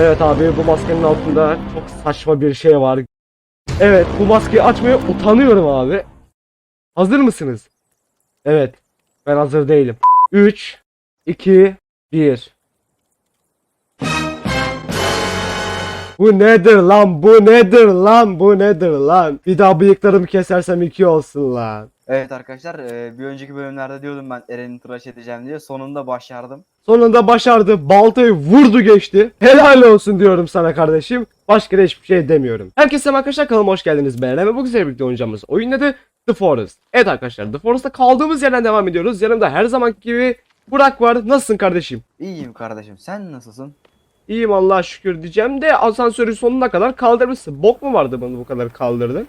Evet abi bu maskenin altında çok saçma bir şey var. Evet bu maskeyi açmaya utanıyorum abi. Hazır mısınız? Evet. Ben hazır değilim. 3 2 1 Bu nedir lan? Bu nedir lan? Bu nedir lan? Bir daha bıyıklarımı kesersem iki olsun lan. Evet arkadaşlar e, bir önceki bölümlerde diyordum ben Eren'i tıraş edeceğim diye sonunda başardım. Sonunda başardı. Baltayı vurdu geçti. Helal olsun diyorum sana kardeşim. Başka da hiçbir şey demiyorum. Herkese arkadaşlar kanalıma hoş geldiniz. Ben Eren ve bugün sizlerle birlikte oynayacağımız oyun nedir? The Forest. Evet arkadaşlar The Forest'ta kaldığımız yerden devam ediyoruz. Yanımda her zamanki gibi Burak var. Nasılsın kardeşim? İyiyim kardeşim sen nasılsın? İyiyim Allah'a şükür diyeceğim de asansörün sonuna kadar kaldırmışsın. Bok mu vardı bunu bu kadar kaldırdın?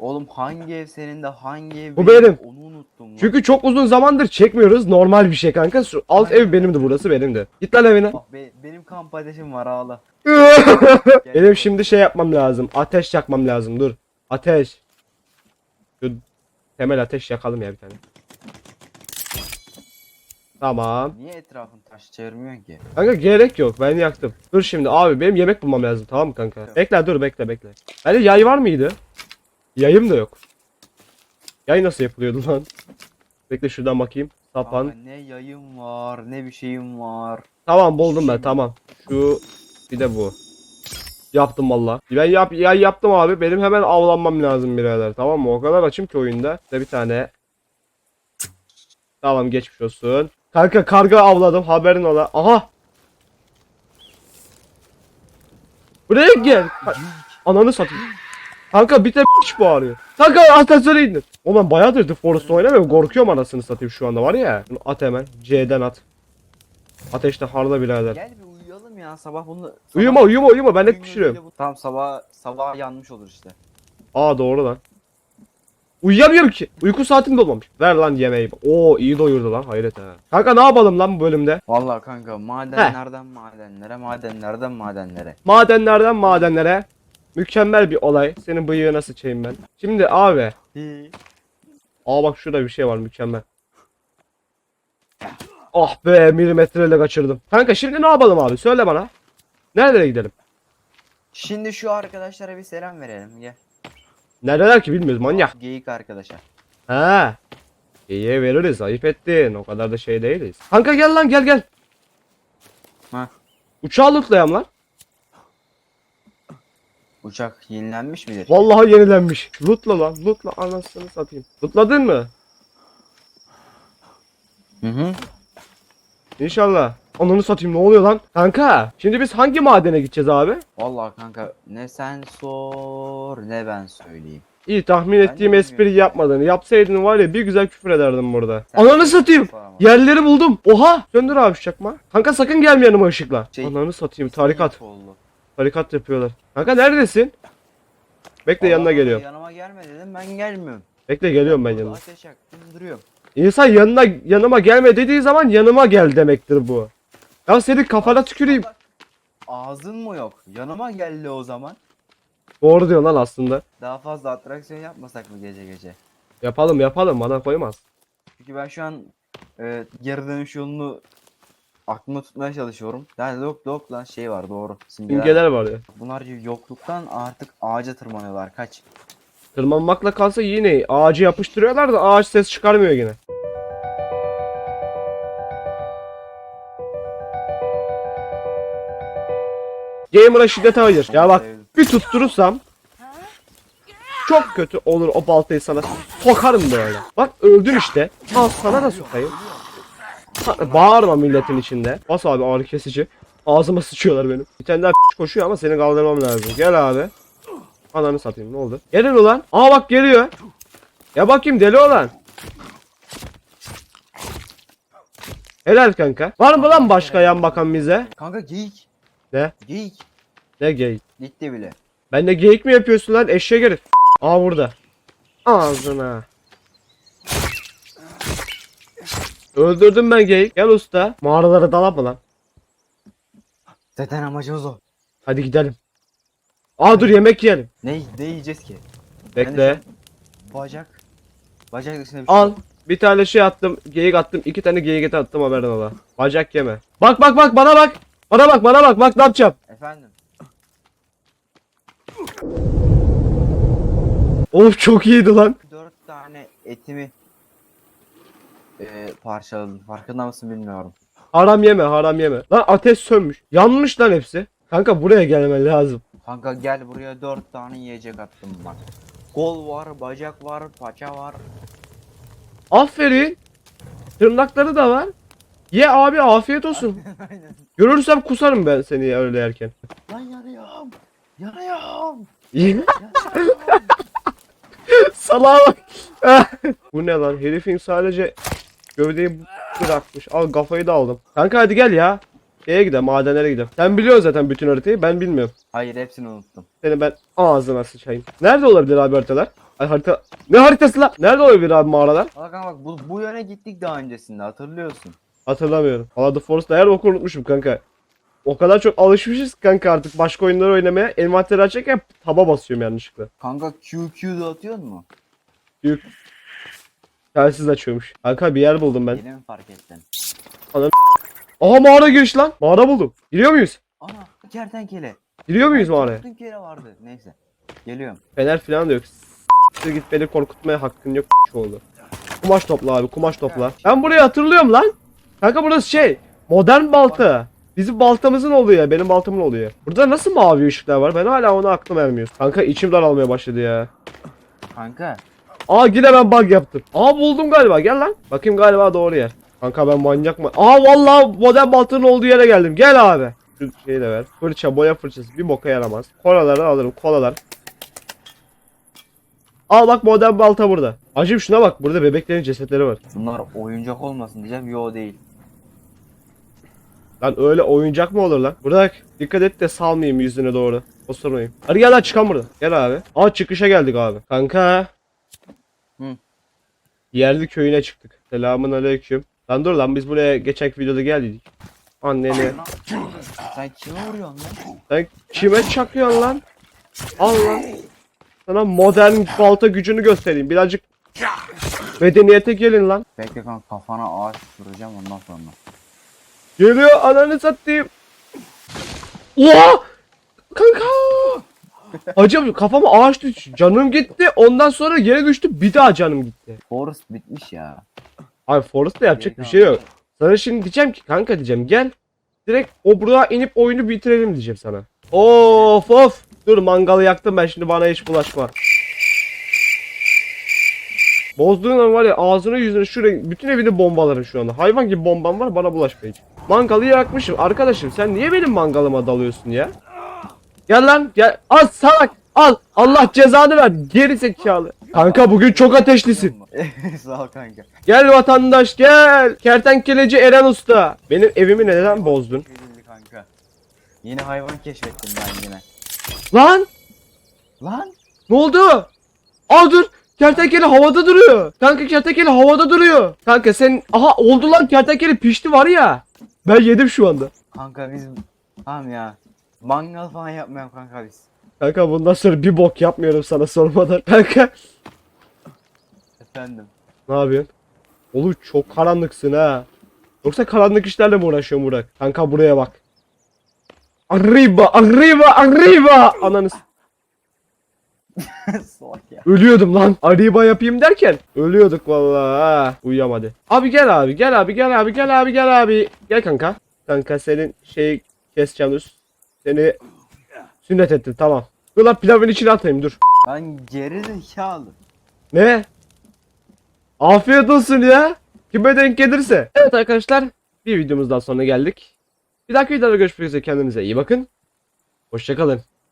Oğlum hangi ev senin de hangi ev Bu benim. Onu unuttum lan. Çünkü çok uzun zamandır çekmiyoruz. Normal bir şey kanka. Şu alt ev benimdi burası benimdi. Git lan evine. Be- benim kamp ateşim var ağla. Benim şimdi şey yapmam lazım. Ateş yakmam lazım. Dur. Ateş. Şu temel ateş yakalım ya bir tane. Tamam. Niye etrafın taş çevirmiyorsun ki? Kanka gerek yok. Ben yaktım. Dur şimdi abi benim yemek bulmam lazım. Tamam mı kanka? Bekle dur bekle bekle. Bende yay var mıydı? Yayım da yok. Yay nasıl yapılıyordu lan? Bekle şuradan bakayım. Sapan. Kanka ne yayım var ne bir şeyim var. Tamam buldum ben tamam. Şu bir de bu. Yaptım valla. Ben yap ya yaptım abi. Benim hemen avlanmam lazım birader. Tamam mı? O kadar açım ki oyunda. İşte bir tane. Tamam geçmiş olsun. Kanka karga avladım. Haberin ola. Aha. Buraya gel. Ananı satayım. Kanka bir de piç bağırıyor. Kanka asansöre indir. Oğlum ben bayağıdır The Forest oynamıyorum. Korkuyorum anasını satayım şu anda var ya. Bunu at hemen. C'den at. Ateşte harla birader. Gel bir uyuyalım ya sabah bunu. sabah- Uyuma uyuma uyuma ben net pişiriyorum. Tamam sabah sabah yanmış olur işte. Aa doğru lan. Uyuyamıyorum ki. Uyku saatim de olmamış. Ver lan yemeği. Oo iyi doyurdu lan hayret ha. Kanka ne yapalım lan bu bölümde? Vallahi kanka madenlerden madenlere madenlerden madenlere. Madenlerden madenlere. Mükemmel bir olay. Senin bıyığına sıçayım ben. Şimdi abi. Aa bak şurada bir şey var mükemmel. Ah be milimetreyle kaçırdım. Kanka şimdi ne yapalım abi söyle bana. Nerelere gidelim? Şimdi şu arkadaşlara bir selam verelim gel. Nereler ki bilmiyoruz manyak. Geyik arkadaşa. Ha. İyi veririz ayıp ettin. O kadar da şey değiliz. Kanka gel lan gel gel. Ha. Uçağı lootlayalım lan. Uçak yenilenmiş midir? Vallahi yenilenmiş. Lootla lan. Lootla anasını satayım. Lootladın mı? Hı hı. İnşallah. Ananı satayım ne oluyor lan? Kanka şimdi biz hangi madene gideceğiz abi? Vallahi kanka ne sen sor ne ben söyleyeyim. İyi tahmin ettiğim espriyi yapmadın. Yapsaydın var ya bir güzel küfür ederdim burada. Sen- Ananı satayım. Yerleri buldum. Oha. Söndür abi şu çakma. Kanka sakın gelme yanıma ışıkla. Şey- Ananı satayım tarikat. Oldu. Tarikat yapıyorlar. Kanka neredesin? Bekle yanına Vallahi geliyorum. Yanıma gelme dedim ben gelmiyorum. Bekle geliyorum ben yanına. Ateş yaktım duruyorum. İnsan yanına yanıma gelme dediği zaman yanıma gel demektir bu. Ya senin kafana tüküreyim. Ağzın mı yok? Yanıma geldi o zaman. Doğru diyorsun lan aslında. Daha fazla atraksiyon yapmasak mı gece gece? Yapalım yapalım bana koymaz. Çünkü ben şu an e, geri dönüş yolunu aklımda tutmaya çalışıyorum. Yani yok yok lan şey var doğru. Simgeler. İmgeler var ya. Bunlar yokluktan artık ağaca tırmanıyorlar. Kaç. Tırmanmakla kalsa yine ağacı yapıştırıyorlar da ağaç ses çıkarmıyor yine. Gamer'a şiddet hayır. Ya bak bir tutturursam çok kötü olur o baltayı sana sokarım böyle. Bak öldün işte. Al sana da sokayım. Bağırma milletin içinde. Bas abi ağrı kesici. Ağzıma sıçıyorlar benim. Bir tane daha koşuyor ama seni kaldırmam lazım. Gel abi. Ananı satayım ne oldu? Gelin ulan. Aa bak geliyor. Ya bakayım deli olan. Helal kanka. Var mı lan başka yan bakan bize? Kanka geyik. Ne? Geyik. Ne geyik? Gitti bile. Ben de geyik mi yapıyorsun lan eşeğe herif? Aa burada. Ağzına. Öldürdüm ben geyik. Gel usta. Mağaralara dalama lan. Zaten amacımız o. Hadi gidelim. Aa dur yemek yiyelim. Ne, ne yiyeceğiz ki? Bekle. an Bacak. Bacak dışında bir şey Al. Bir tane şey attım. Geyik attım. iki tane geyik eti attım haberin ola. Bacak yeme. Bak bak bak bana bak. Bana bak bana bak. Bak ne yapacağım. Efendim. Of çok iyiydi lan. Dört tane etimi eee parçaladım. Farkında mısın bilmiyorum. Haram yeme haram yeme. Lan ateş sönmüş. Yanmış lan hepsi. Kanka buraya gelmen lazım. Kanka gel buraya dört tane yiyecek attım bak. Kol var, bacak var, paça var. Aferin. Tırnakları da var. Ye abi afiyet olsun. Aynen. Görürsem kusarım ben seni öyle yerken. Lan yanıyorum. Yanıyorum. Yanıyorum. Salağa bak. Bu ne lan? Herifin sadece gövdeyi bırakmış. Al kafayı da aldım. Kanka hadi gel ya. Şeye gidelim madenlere gidelim. Sen biliyorsun zaten bütün haritayı ben bilmiyorum. Hayır hepsini unuttum. Seni ben ağzına sıçayım. Nerede olabilir abi haritalar? Ay harita... Ne haritası lan? Nerede olabilir abi mağaralar? Bak bak bu, bu yöne gittik daha öncesinde hatırlıyorsun. Hatırlamıyorum. Valla The Forest'ta her boku unutmuşum kanka. O kadar çok alışmışız kanka artık başka oyunları oynamaya. Envanteri açarken taba basıyorum yanlışlıkla. Kanka QQ'da atıyor mu? Büyük telsiz açıyormuş. Kanka bir yer buldum ben. Yeni mi fark ettin? Aha mağara giriş lan. Mağara buldum. Giriyor muyuz? Ana kertenkele. Giriyor muyuz mağaraya? Bütün kere vardı. Neyse. Geliyorum. Fener falan da yok. S- git beni korkutmaya hakkın yok oldu. Kumaş topla abi kumaş topla. Ben burayı hatırlıyorum lan. Kanka burası şey modern balta. Bizim baltamızın oluyor ya benim baltamın oluyor. Burada nasıl mavi ışıklar var ben hala onu aklım ermiyor. Kanka içim daralmaya başladı ya. Kanka. Aa yine ben bug yaptım. Aa buldum galiba gel lan. Bakayım galiba doğru yer. Kanka ben manyak mı? Aa vallahi modern baltanın olduğu yere geldim. Gel abi. Şu şeyi de ver. Fırça boya fırçası bir boka yaramaz. Kolaları alırım kolalar. Al bak modern balta burada. Acım şuna bak burada bebeklerin cesetleri var. Bunlar oyuncak olmasın diyeceğim. Yo değil. Lan öyle oyuncak mı olur lan? Bırak. Dikkat et de salmayayım yüzüne doğru. Osurmayayım. Hadi gel lan çıkalım buradan. Gel abi. Aa çıkışa geldik abi. Kanka. Hı. Yerli köyüne çıktık. Selamun aleyküm. Lan dur lan biz buraya geçen videoda geldik. Anneni. Sen kime vuruyorsun lan? Sen kime çakıyorsun lan? Al lan. Sana modern balta gücünü göstereyim. Birazcık medeniyete gelin lan. Bekle kanka kafana ağaç vuracağım ondan sonra. Geliyor ananı satayım. Oha! Kanka! Acaba kafama ağaç düştü. Canım gitti. Ondan sonra yere düştü. Bir daha canım gitti. Forest bitmiş ya. Abi Forest'ta yapacak bir şey yok. Sana şimdi diyeceğim ki kanka diyeceğim gel. Direkt o buraya inip oyunu bitirelim diyeceğim sana. Of of. Dur mangalı yaktım ben şimdi bana hiç bulaşma. Bozduğun var ya ağzını yüzünü şuraya bütün evini bombalarım şu anda. Hayvan gibi bombam var bana bulaşma hiç. Mangalı yakmışım. Arkadaşım sen niye benim mangalıma dalıyorsun ya? Gel lan gel. Al salak. Al. Allah cezanı ver. Geri zekalı. Kanka bugün çok ateşlisin. Sağ ol kanka. Gel vatandaş gel. Kertenkeleci Eren Usta. Benim evimi neden bozdun? Kanka. Yeni hayvan keşfettim ben yine. Lan Lan! ne oldu? Aa dur. Kertenkele havada duruyor. Kanka kertenkele havada duruyor. Kanka sen aha oldu lan kertenkele pişti var ya. Ben yedim şu anda. Kanka biz... Tamam ya. Mangal falan yapmayalım kanka biz. Kanka bundan sonra bir bok yapmıyorum sana sormadan. Kanka Efendim. ne yapıyorsun? Oğlum çok karanlıksın ha. Yoksa karanlık işlerle mi uğraşıyorsun Burak? Kanka buraya bak. Arriba, arriba, arriba. Ananı s- Salak ya. Ölüyordum lan. Arriba yapayım derken ölüyorduk vallahi. ha. Uyuyam hadi. Abi gel abi gel abi gel abi gel abi gel abi. Gel kanka. Kanka senin şey keseceğim dur. Seni sünnet ettim tamam. Dur lan pilavın içine atayım dur. Lan geri zekalı. Ne? Afiyet olsun ya. Kime denk gelirse. Evet arkadaşlar bir videomuzdan sonra geldik. Bir dahaki videoda görüşmek üzere kendinize iyi bakın. Hoşçakalın.